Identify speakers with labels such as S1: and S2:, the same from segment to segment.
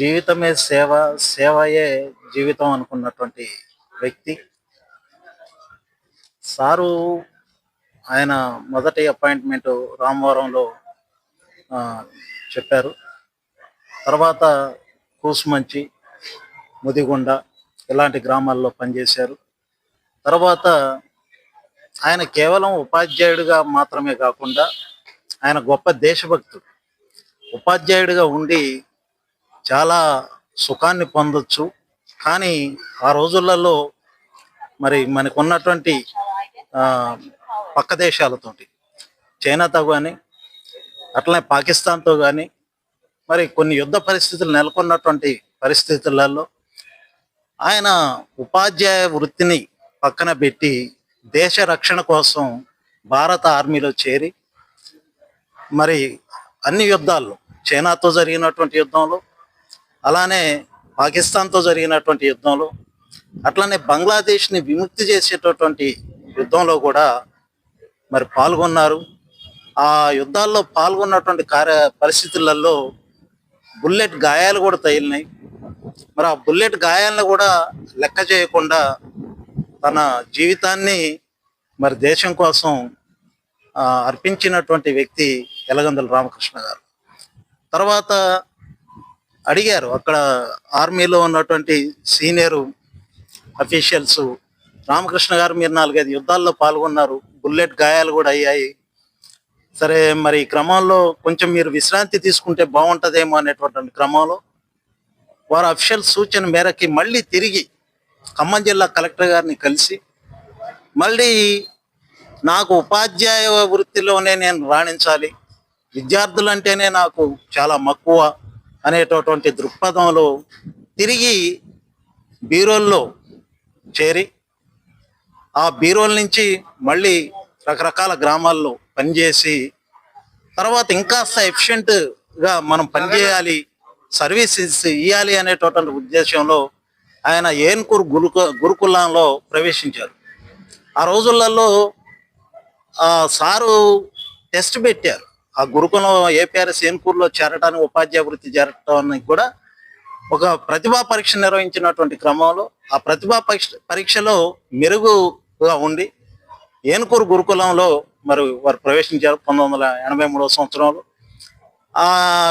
S1: జీవితమే సేవ సేవయే జీవితం అనుకున్నటువంటి వ్యక్తి. సారు ఆయన మొదటి అపాయింట్మెంట్ రామవరంలో ఆ, చెప్పారు. తర్వాత కూసుమంచి ముదిగొండ ఇలాంటి గ్రామాల్లో పనిచేశారు. తర్వాత ఆయన కేవలం ఉపాధ్యాయుడిగా మాత్రమే కాకుండా ఆయన గొప్ప దేశభక్తుడు. ఉపాధ్యాయుడిగా ఉండి చాలా సుఖాన్ని పొందొచ్చు. కానీ ఆ రోజులలో మరి మనకు ఉన్నటువంటి పక్క దేశాలతోటి చైనాతో కానీ అట్లనే పాకిస్తాన్తో కానీ మరి కొన్ని యుద్ధ పరిస్థితులు నెలకొన్నటువంటి పరిస్థితులలో ఆయన ఉపాధ్యాయ వృత్తిని పక్కన పెట్టి దేశ రక్షణ కోసం భారత ఆర్మీలో చేరి మరి అన్ని యుద్ధాల్లో చైనాతో జరిగినటువంటి యుద్ధంలో అలానే పాకిస్తాన్తో జరిగినటువంటి యుద్ధంలో అట్లనే బంగ్లాదేశ్ని విముక్తి చేసేటటువంటి యుద్ధంలో కూడా మరి పాల్గొన్నారు. ఆ యుద్ధాల్లో పాల్గొన్నటువంటి కార్య పరిస్థితులలో బుల్లెట్ గాయాలు కూడా తగిలినాయి. మరి ఆ బుల్లెట్ గాయాలను కూడా లెక్క చేయకుండా తన జీవితాన్ని మరి దేశం కోసం అర్పించినటువంటి వ్యక్తి ఎలగందుల రామకృష్ణ గారు. తర్వాత అడిగారు. అక్కడ ఆర్మీలో ఉన్నటువంటి సీనియర్ అఫీషియల్స్ రామకృష్ణ గారు మీరు నాలుగైదు యుద్ధాల్లో పాల్గొన్నారు. బుల్లెట్ గాయాలు కూడా అయ్యాయి. సరే మరి క్రమంలో కొంచెం మీరు విశ్రాంతి తీసుకుంటే బాగుంటుందేమో అనేటువంటి క్రమంలో వారి అఫీషియల్ సూచన మేరకి మళ్ళీ తిరిగి ఖమ్మం జిల్లా కలెక్టర్ గారిని కలిసి మళ్ళీ నాకు ఉపాధ్యాయ వృత్తిలోనే నేను రాణించాలి. విద్యార్థులంటేనే నాకు చాలా మక్కువ. అనేటటువంటి దృక్పథంలో తిరిగి బీరోల్లో చేరి ఆ బీరోల నుంచి మళ్ళీ రకరకాల గ్రామాల్లో పనిచేసి తర్వాత ఇంకాస్త ఎఫిషియెంట్గా మనం పనిచేయాలి సర్వీసెస్ ఇవ్వాలి అనేటటువంటి ఉద్దేశంలో ఆయన ఏన్కూరు గురుకు గురుకులంలో ప్రవేశించారు. ఆ రోజులలో ఆ సారు టెస్ట్ పెట్టారు. ఆ గురుకులం ఏపీఆర్ఎస్ ఏన్కూరులో చేరడానికి ఉపాధ్యాయ వృత్తి చేరటానికి కూడా ఒక ప్రతిభా పరీక్ష నిర్వహించినటువంటి క్రమంలో ఆ ప్రతిభా పరీక్ష పరీక్షలో మెరుగుగా ఉండి ఏనుకూరు గురుకులంలో మరి వారు ప్రవేశించారు పంతొమ్మిది వందల ఎనభై మూడవ సంవత్సరంలో. ఆ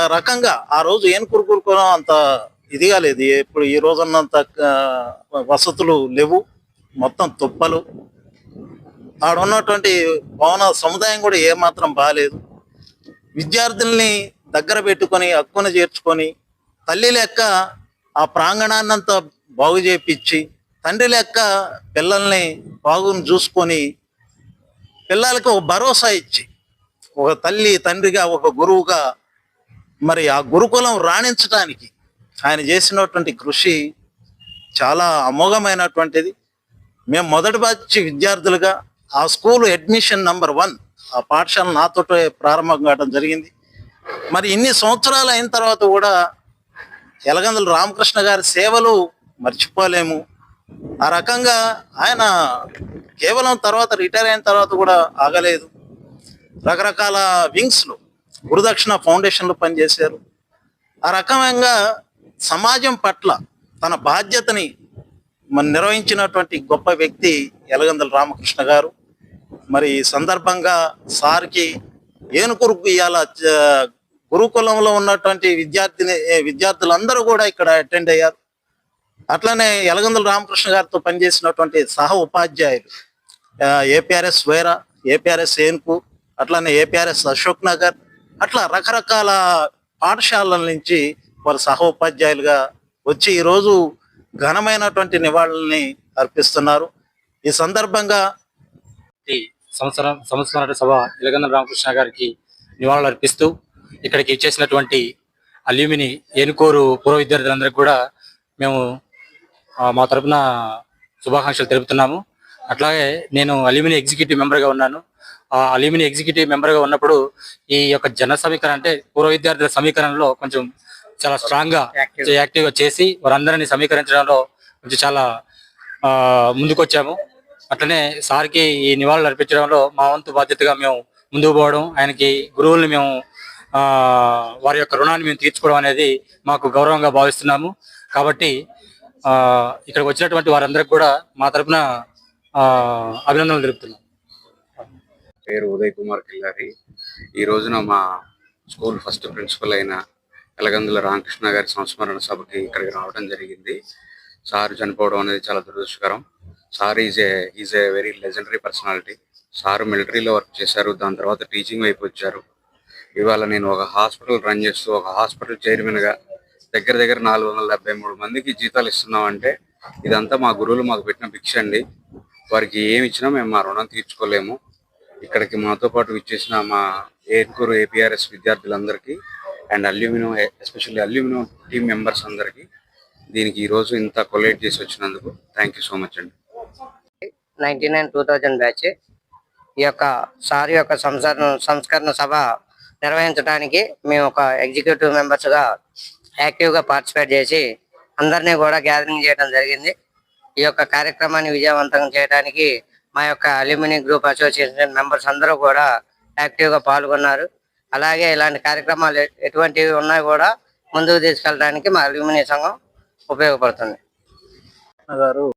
S1: రకంగా ఆ రోజు ఏనుకూరు గురుకులం అంత ఇదిగా లేదు. ఇప్పుడు ఈ రోజున్నంత వసతులు లేవు. మొత్తం తుప్పలు. ఆడ ఉన్నటువంటి భవన సముదాయం కూడా ఏమాత్రం బాగాలేదు విద్యార్థుల్ని దగ్గర పెట్టుకొని హక్కున చేర్చుకొని తల్లి లెక్క ఆ ప్రాంగణాన్నంతా బాగు చేపించి తండ్రి లెక్క పిల్లల్ని బాగుని చూసుకొని పిల్లలకి ఒక భరోసా ఇచ్చి ఒక తల్లి తండ్రిగా ఒక గురువుగా మరి ఆ గురుకులం రాణించడానికి ఆయన చేసినటువంటి కృషి చాలా అమోఘమైనటువంటిది. మేము మొదటి బ్యాచ్ విద్యార్థులుగా ఆ స్కూల్ అడ్మిషన్ నంబర్ వన్ ఆ పాఠశాల నాతో ప్రారంభం కావడం జరిగింది. మరి ఇన్ని సంవత్సరాలు అయిన తర్వాత కూడా ఎలగందుల రామకృష్ణ గారి సేవలు మర్చిపోలేము. ఆ రకంగా ఆయన కేవలం తర్వాత రిటైర్ అయిన తర్వాత కూడా ఆగలేదు. రకరకాల వింగ్స్లో గురుదక్షిణ ఫౌండేషన్లో పనిచేశారు. ఆ రకంగా సమాజం పట్ల తన బాధ్యతని నిర్వహించినటువంటి గొప్ప వ్యక్తి ఎలగందుల రామకృష్ణ గారు. మరి ఈ సందర్భంగా సార్కి ఏనుగురుకు ఇవాళ గురుకులంలో ఉన్నటువంటి విద్యార్థిని విద్యార్థులందరూ కూడా ఇక్కడ అటెండ్ అయ్యారు. అట్లనే యలగందుల రామకృష్ణ గారితో పనిచేసినటువంటి సహ ఉపాధ్యాయులు ఏపీఆర్ఎస్ వేరా ఏపీఆర్ఎస్ ఏనుకు అట్లనే ఏపీఆర్ఎస్ అశోక్ నగర్ అట్లా రకరకాల పాఠశాలల నుంచి వారు సహ ఉపాధ్యాయులుగా వచ్చి ఈరోజు ఘనమైనటువంటి నివాళుల్ని అర్పిస్తున్నారు. ఈ సందర్భంగా
S2: ఈ సంవత్సరం సంవత్సరం సభ ఇలగంద రామకృష్ణ గారికి నివాళులు అర్పిస్తూ ఇక్కడికి ఇచ్చేసినటువంటి అల్యూమిని ఏనుకోరు పూర్వ విద్యార్థులందరికీ కూడా మేము మా తరపున శుభాకాంక్షలు తెలుపుతున్నాము. అట్లాగే నేను అల్యూమిని ఎగ్జిక్యూటివ్ మెంబర్గా ఉన్నాను. ఆ అల్యూమిని ఎగ్జిక్యూటివ్ మెంబర్గా ఉన్నప్పుడు ఈ యొక్క జన సమీకరణ అంటే పూర్వ విద్యార్థుల సమీకరణలో కొంచెం చాలా స్ట్రాంగ్గా యాక్టివ్గా చేసి వారందరినీ సమీకరించడంలో కొంచెం చాలా ఆ, ముందుకొచ్చాము. అట్లనే సార్కి ఈ నివాళులు అర్పించడంలో మా వంతు బాధ్యతగా మేము ముందుకు పోవడం ఆయనకి గురువుల్ని మేము ఆ, వారి యొక్క రుణాన్ని మేము తీర్చుకోవడం అనేది మాకు గౌరవంగా భావిస్తున్నాము. కాబట్టి ఇక్కడికి వచ్చినటువంటి వారందరికి కూడా మా తరపున అభినందనలు తెలుపుతున్నాం.
S3: పేరు ఉదయ్ కుమార్ కిల్లారి. ఈ రోజున మా స్కూల్ ఫస్ట్ ప్రిన్సిపల్ అయిన ఎలగందుల రామకృష్ణ గారి సంస్మరణ సభకి ఇక్కడికి రావడం జరిగింది. సార్ చనిపోవడం అనేది చాలా దురదృష్టకరం. Sir is a is a very legendary personality sir మిలిటరీలో వర్క్ చేశారు దాని తర్వాత టీచింగ్ వైపు వచ్చారు. ఇవాళ నేను ఒక హాస్పిటల్ రన్ చేస్తూ ఒక హాస్పిటల్ చైర్మన్గా దగ్గర దగ్గర నాలుగు వందల డెబ్బై మూడు మందికి జీతాలు ఇస్తున్నామంటే ఇదంతా మా గురువులు మాకు పెట్టిన భిక్ష అండి. వారికి ఏమి ఇచ్చినా మేము మా రుణం తీర్చుకోలేము. ఇక్కడికి మాతో పాటు ఇచ్చేసిన మా ఏర్కూరు ఏపీఆర్ఎస్ విద్యార్థులందరికీ and aluminium especially aluminium team members అందరికీ దీనికి ఈరోజు ఇంత కొలేట్ చేసి వచ్చినందుకు థ్యాంక్ యూ సో మచ్ అండి.
S4: Ninety nine two thousand batch ఈ యొక్క సార్ యొక్క సంస్కరణ సంస్కరణ సభ నిర్వహించడానికి మేము ఒక ఎగ్జిక్యూటివ్ మెంబర్స్ యాక్టివ్గా యాక్టివ్గా పార్టిసిపేట్ చేసి అందరినీ కూడా గ్యాదరింగ్ చేయడం జరిగింది. ఈ యొక్క కార్యక్రమాన్ని విజయవంతం చేయడానికి మా యొక్క అల్యూమిని గ్రూప్ అసోసియేషన్ మెంబర్స్ అందరూ కూడా యాక్టివ్గా పాల్గొన్నారు. అలాగే ఇలాంటి కార్యక్రమాలు ఎటువంటివి ఉన్నా కూడా ముందుకు తీసుకెళ్ళడానికి మా అల్యూమిని సంఘం ఉపయోగపడుతుంది.
S1: గారు